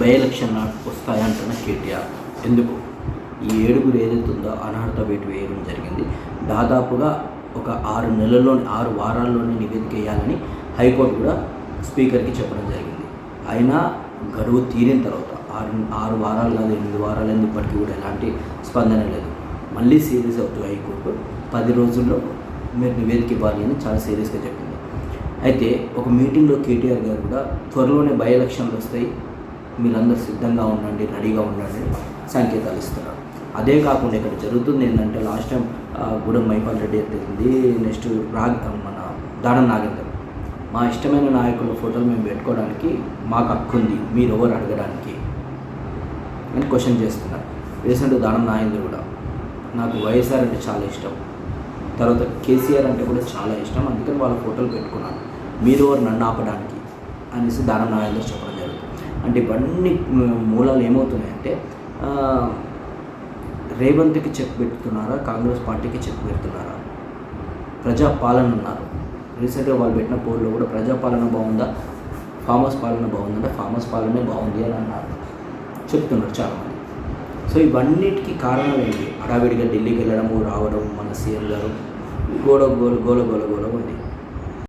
By election వస్తాయంటున్న KTR. ఎందుకు? ఈ ఏడుగురు ఏదైతే ఉందో అనర్హత వేటు వేయడం జరిగింది. దాదాపుగా ఒక ఆరు నెలల్లోని ఆరు వారాల్లోనే నివేదిక వేయాలని హైకోర్టు కూడా స్పీకర్కి చెప్పడం జరిగింది. అయినా గడువు తీరిన తర్వాత ఆరు ఆరు వారాలు కాదు ఎనిమిది వారాలు అయింది ఇప్పటికీ కూడా ఎలాంటి స్పందన లేదు. మళ్ళీ సీరియస్ అవుతుంది హైకోర్టు పది రోజుల్లో మీరు నివేదిక ఇవ్వాలి అని చాలా సీరియస్గా చెప్పింది. అయితే ఒక మీటింగ్లో కేటీఆర్ గారు కూడా త్వరలోనే బై ఎలక్షన్లు వస్తాయి మీరందరూ సిద్ధంగా ఉండండి రెడీగా ఉండండి సంకేతాలు ఇస్తున్నారు. అదే కాకుండా ఇక్కడ జరుగుతుంది ఏంటంటే లాస్ట్ టైం గూడెం మైపాల్ రెడ్డి ఎత్తింది నెక్స్ట్ రాగ్ మన దానం నాగేందర్. మా ఇష్టమైన నాయకుల ఫోటోలు మేము పెట్టుకోవడానికి మాకు హక్కు ఉంది మీరు ఎవరు అడగడానికి అని క్వశ్చన్ చేస్తున్నారు. రీసెంట్ దానం నాగేంద్ర కూడా. నాకు వైఎస్ఆర్ అంటే చాలా ఇష్టం. తర్వాత కేసీఆర్ అంటే కూడా చాలా ఇష్టం అందుకని వాళ్ళ ఫోటోలు పెట్టుకున్నాను. మీరు ఎవరు నన్ను ఆపడానికి అనేసి దానం నాగేంద్ర చెప్పడం అంటే ఇవన్నీ మూలాలు ఏమవుతున్నాయంటే రేవంత్కి చెక్ పెడుతున్నారా కాంగ్రెస్ పార్టీకి చెక్ పెడుతున్నారా ప్రజాపాలన ఉన్నారు రీసెంట్గా వాళ్ళు పెట్టిన పోల్లో కూడా ప్రజాపాలన బాగుందా ఫార్మర్స్ పాలన బాగుందంటే ఫార్మర్స్ పాలనే బాగుంది అని అన్నారు చెప్తున్నారు చాలామంది సో ఇవన్నిటికీ కారణం ఏంటి హడావిడిగా ఢిల్లీకి వెళ్ళడము రావడం మన సీఎం గారు గోడ గోల గోల గోల గోల ఉంది